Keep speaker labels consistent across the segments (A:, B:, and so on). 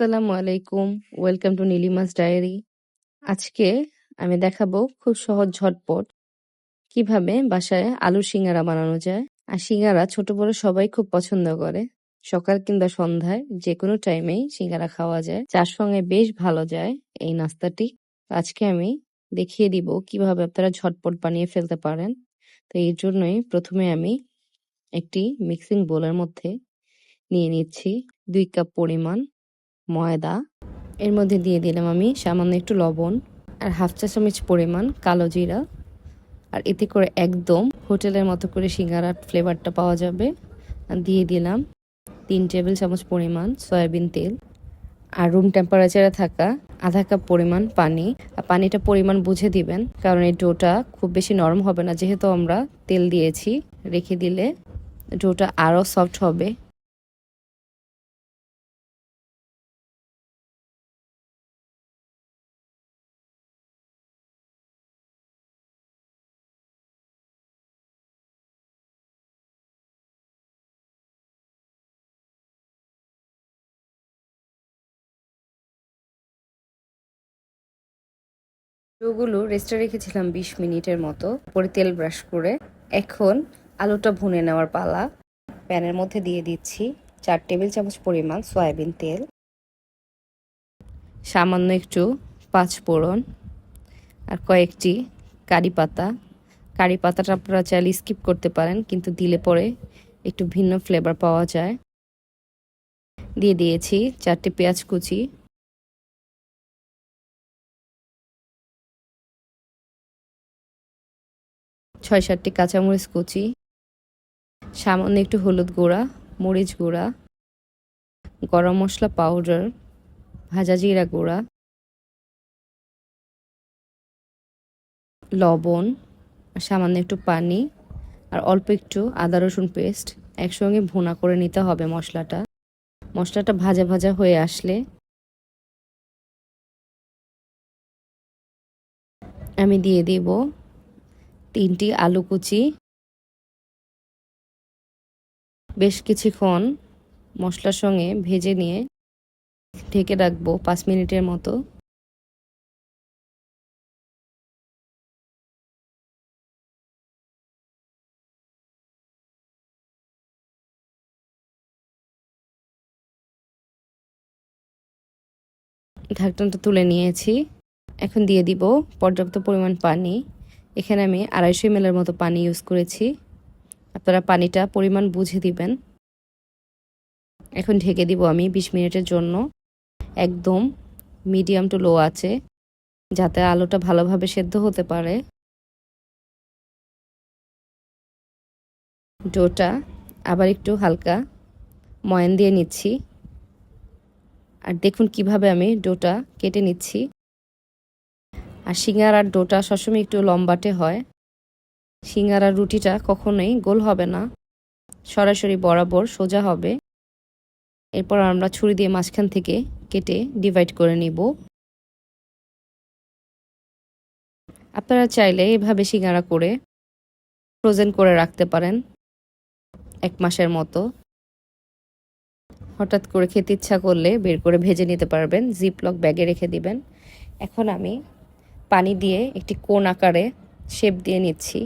A: আসসালামু আলাইকুম, welcome to নীলিমাস diary. আজকে আমি দেখাবো খুব সহজ ঝটপট কীভাবে বাসায় আলুর সিঙ্গারা বানানো যায়। আর সিঙ্গারা ছোট বড় সবাই খুব পছন্দ করে। সকাল কিংবা সন্ধ্যায় যে কোনো টাইমেই সিঙ্গারা খাওয়া যায়। যার সঙ্গে বেশ ভালো যায় এই নাস্তাটি। আজকে আমি দেখিয়ে দিব কীভাবে আপনারা ঝটপট বানিয়ে ফেলতে পারেন। তো এর জন্যই প্রথমে আমি একটি মিক্সিং বোলের মধ্যে নিয়ে নিচ্ছি দুই কাপ পরিমাণ ময়দা। এর মধ্যে দিয়ে দিলাম আমি সামান্য একটু লবণ আর হাফ চা চামচ পরিমাণ কালো জিরা। আর এতে করে একদম হোটেলের মতো করে সিঙ্গারার ফ্লেভারটা পাওয়া যাবে। আর দিয়ে দিলাম তিন টেবিল চামচ পরিমাণ সয়াবিন তেল। আর রুম টেম্পারেচারে থাকা আধা কাপ পরিমাণ পানি। আর পানিটা পরিমাণ বুঝে দিবেন, কারণ এই ডোটা খুব বেশি নরম হবে না। যেহেতু আমরা তেল দিয়েছি, রেখে দিলে ডোটা আরও সফট হবে। ওগুলো রেস্টে রেখেছিলাম বিশ মিনিটের মতো পরে তেল ব্রাশ করে। এখন আলুটা ভুনে নেওয়ার পালা। প্যানের মধ্যে দিয়ে দিচ্ছি চার টেবিল চামচ পরিমাণ সয়াবিন তেল। সামান্য একটু পাঁচ ফোড়ন আর কয়েকটি কারি পাতা। কারি পাতাটা আপনারা চাইলে স্কিপ করতে পারেন, কিন্তু দিলে পরে একটু ভিন্ন ফ্লেভার পাওয়া যায়। দিয়ে দিয়েছি চারটি পেঁয়াজ কুচি। ছয় সাতটি কাঁচামরিচ কুচি, সামান্য একটু হলুদ গুঁড়া, মরিচ গুঁড়া, গরম মশলা পাউডার, ভাজা জিরা গুঁড়া, লবণ, সামান্য একটু পানি আর অল্প একটু আদা রসুন পেস্ট একসঙ্গে ভুনা করে নিতে হবে মশলাটা। মশলাটা ভাজা ভাজা হয়ে আসলে আমি দিয়ে দিব তিনটি আলু কুচি বেশ কিছুক্ষণ মশলার সঙ্গে ভেজে নিয়ে ঢেকে রাখব পাঁচ মিনিটের মতো। ঢাকনাটা তুলে নিয়েছি। এখন দিয়ে দিব পর্যাপ্ত পরিমাণ পানি। এখানে আমি আড়াইশো এমএলের মতো পানি ইউজ করেছি। আপনারা পানিটা পরিমাণ বুঝে দিবেন। এখন ঢেকে দিব আমি বিশ মিনিটের জন্য। একদম মিডিয়াম টু লো আছে, যাতে আলুটা ভালোভাবে সেদ্ধ হতে পারে। ডোটা আবার একটু হালকা ময়ান দিয়ে নিচ্ছি। আর দেখুন কীভাবে আমি ডোটা কেটে নিচ্ছি। আর সিঙ্গারার ডোটা সবসময় একটু লম্বাটে হয়। সিঙ্গারার রুটিটা কখনোই গোল হবে না। সরাসরি বরাবর সোজা হবে। এরপর আমরা ছুরি দিয়ে মাঝখান থেকে কেটে ডিভাইড করে নিব। আপনারা চাইলে এভাবে সিঙ্গারা করে ফ্রোজেন করে রাখতে পারেন এক মাসের মতো। হঠাৎ করে খেতে ইচ্ছা করলে বের করে ভেজে নিতে পারবেন। জিপলক ব্যাগে রেখে দিবেন। এখন আমি পানি দিয়ে একটি কোন আকারে শেপ দিয়ে নিচ্ছি।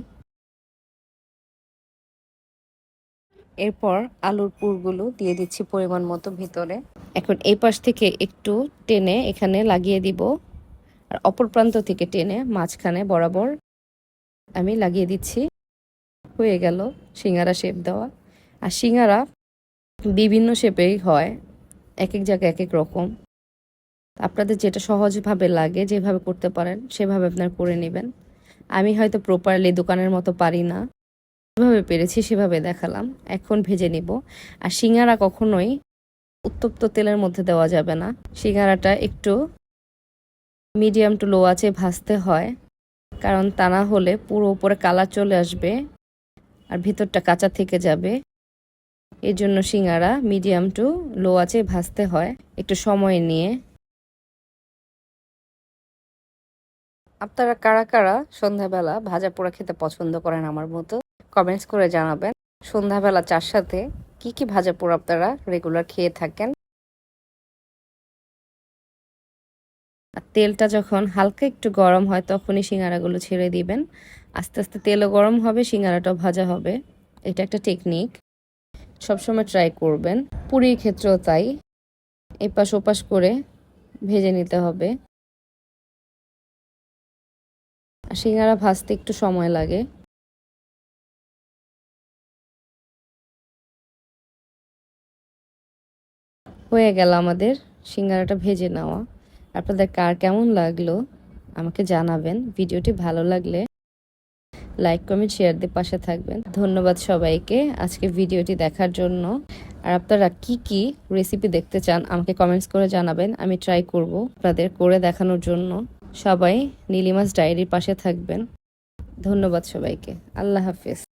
A: এরপর আলুর পুরগুলো দিয়ে দিচ্ছি পরিমাণ মতো ভিতরে। এখন এই পাশ থেকে একটু টেনে এখানে লাগিয়ে দিব। আর অপর প্রান্ত থেকে টেনে মাঝখানে বরাবর আমি লাগিয়ে দিচ্ছি। হয়ে গেল সিঙ্গারা শেপ দেওয়া। আর সিঙ্গারা বিভিন্ন শেপেই হয়, এক এক জায়গায় এক এক রকম। আপনাদের যেটা সহজভাবে লাগে, যেভাবে করতে পারেন, সেভাবে আপনার করে নেবেন। আমি হয়তো প্রপারলি দোকানের মতো পারি না। যেভাবে পেরেছি সেভাবে দেখালাম। এখন ভেজে নিব। আর সিঙ্গারা কখনোই উত্তপ্ত তেলের মধ্যে দেওয়া যাবে না। সিঙ্গারাটা একটু মিডিয়াম টু লো আছে ভাজতে হয়। কারণ তা না হলে পুরো উপরে কালার চলে আসবে আর ভিতরটা কাঁচা থেকে যাবে। এর জন্য সিঙ্গারা মিডিয়াম টু লো আছে ভাজতে হয়। একটু সময় নিয়ে আপনারা কারা কারা সন্ধ্যাবেলা ভাজা পোড়া খেতে পছন্দ করেন আমার মতো কমেন্টস করে জানাবেন। সন্ধ্যাবেলা চার সাথে কি কি ভাজা পোড়া আপনারা রেগুলার খেয়ে থাকেন? আর তেলটা যখন হালকা একটু গরম হয়, তখনই সিঙ্গারাগুলো ছেড়ে দিবেন। আস্তে আস্তে তেলও গরম হবে, সিঙ্গারাটাও ভাজা হবে। এটা একটা টেকনিক সবসময় ট্রাই করবেন। পুরীর ক্ষেত্রেও তাই। এপাশ ওপাশ করে ভেজে নিতে হবে। সিঙ্গারা ভাজতে একটু সময় লাগে। হয়ে গেল আমাদের সিঙ্গারাটা ভেজে নেওয়া। আপনাদের কার কেমন লাগল আমাকে জানাবেন। ভিডিওটি ভালো লাগলে লাইক, কমেন্ট শেয়ার দিয়ে পাশে থাকবেন। ধন্যবাদ সবাইকে আজকে ভিডিওটি দেখার জন্য। আর আপনারা কি কি রেসিপি দেখতে চান আমাকে কমেন্টস করে জানাবেন। আমি ট্রাই করব আপনাদের করে দেখানোর জন্য। সবাই নীলিমাস ডায়েরির পাশে থাকবেন। ধন্যবাদ সবাইকে। আল্লাহ হাফিজ।